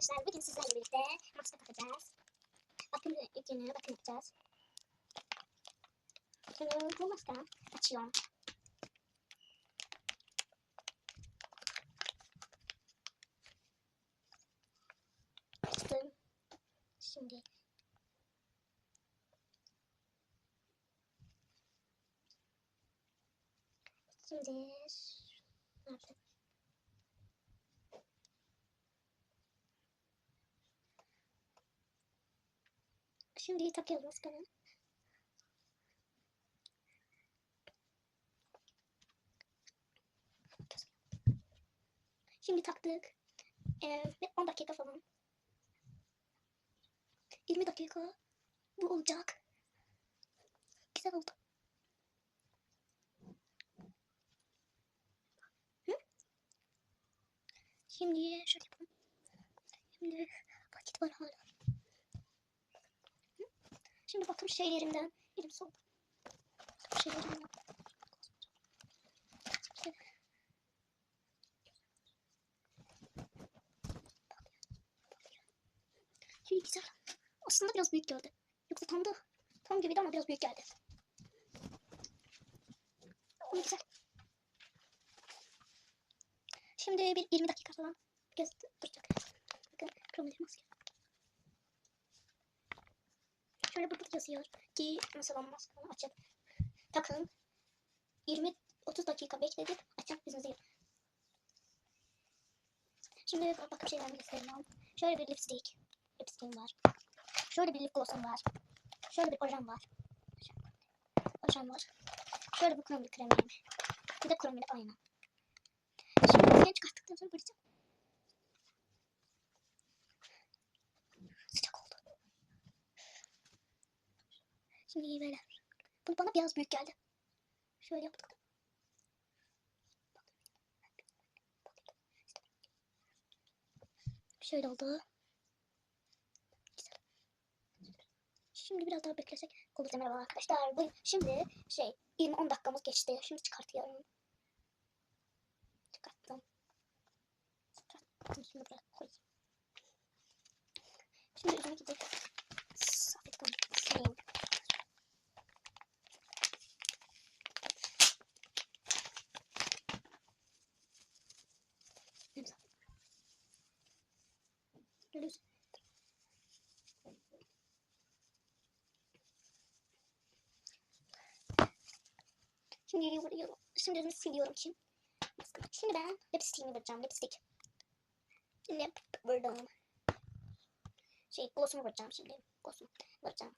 arkadaşlar bugün sizlerle birlikte maske takacağız. Bakın günü bakın yapacağız. Şimdi bu maske açıyorum. Açtım. Şimdi Şimdi nerede? Şimdi takıyoruz maskeyi. Şimdi taktık. Ee, ve 10 dakika falan. 20 dakika. Bu olacak. Güzel oldu. Şimdi şöyle yapalım. Şimdi vakit var hala. Şimdi bakım şeylerimden elim soğuk. Bakım şeylerimden. Şöyle. Güzel. Aslında biraz büyük geldi. Yoksa tam da tam gibiydi ama biraz büyük geldi. Ama güzel. Şimdi bir 20 dakika falan göz duracak. Bakın kromoder maske. Şöyle burada yazıyor ki mesela maskeyi açıp takın 20 30 dakika bekledip açıp yüzünüzü Şimdi bakın şeylerimi göstereyim. Şöyle bir lipstick. Lipstick'im var. Şöyle bir lip var. Şöyle bir ojem var. Ojem var. Şöyle bir krem bir kremim. Bir de krem bir ayna. Şimdi maskeyi çıkarttıktan sonra bırakacağım. Böyle. Bu bana biraz büyük geldi. Şöyle yaptık. Şöyle oldu. Şimdi biraz daha beklesek olur merhaba arkadaşlar. Bu şimdi şey 20-10 dakikamız geçti. Şimdi çıkartıyorum. Çıkarttım. Çıkarttım. Şimdi buraya koyayım. Şimdi üzerine gidecek. Şimdi vuruyorum. Şimdi de siliyorum ki. Şimdi ben lipstick'imi vuracağım. Lipstick. Lip vurdum. Şey gloss'umu vuracağım şimdi. Gloss'umu vuracağım.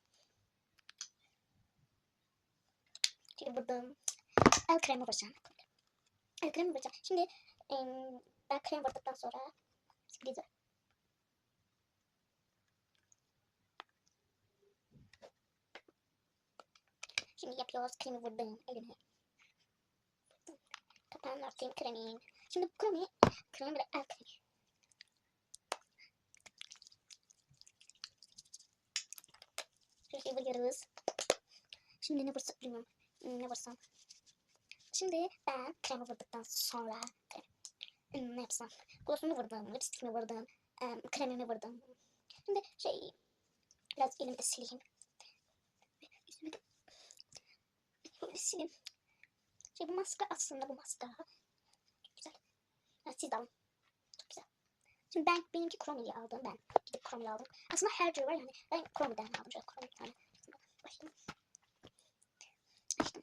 Şimdi vurdum. El kremi vuracağım. El kremi vuracağım. Şimdi ben krem vurduktan sonra sürprizi. Şimdi yapıyoruz. Kremi vurdum elime. Kapağını atayım kremin. Şimdi bu kremi, kremi de el kremi. Şöyle vuruyoruz. Şimdi ne vursam bilmiyorum. Ne vursam. Şimdi ben kremi vurduktan sonra hmm, ne yapsam? Glossumu vurdum, lipstickimi vurdum, em, kremimi vurdum. Şimdi şey biraz elimi de sileyim. Yüzümü sileyim. Şey bu maske aslında bu maske. Çok güzel. Ha, siz de alın. Çok güzel. Şimdi ben benimki Chrome'yi aldım ben. Gidip Chrome'yi aldım. Aslında her şey var yani. Ben Chrome'den aldım. Şöyle Chrome bir tane. Başladım. Açtım.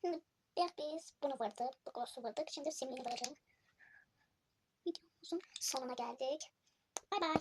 Şimdi bir biz bunu vurdık. Bu gloss'u vurduk. Şimdi simliği vuralım. Videomuzun sonuna geldik. Bay bay.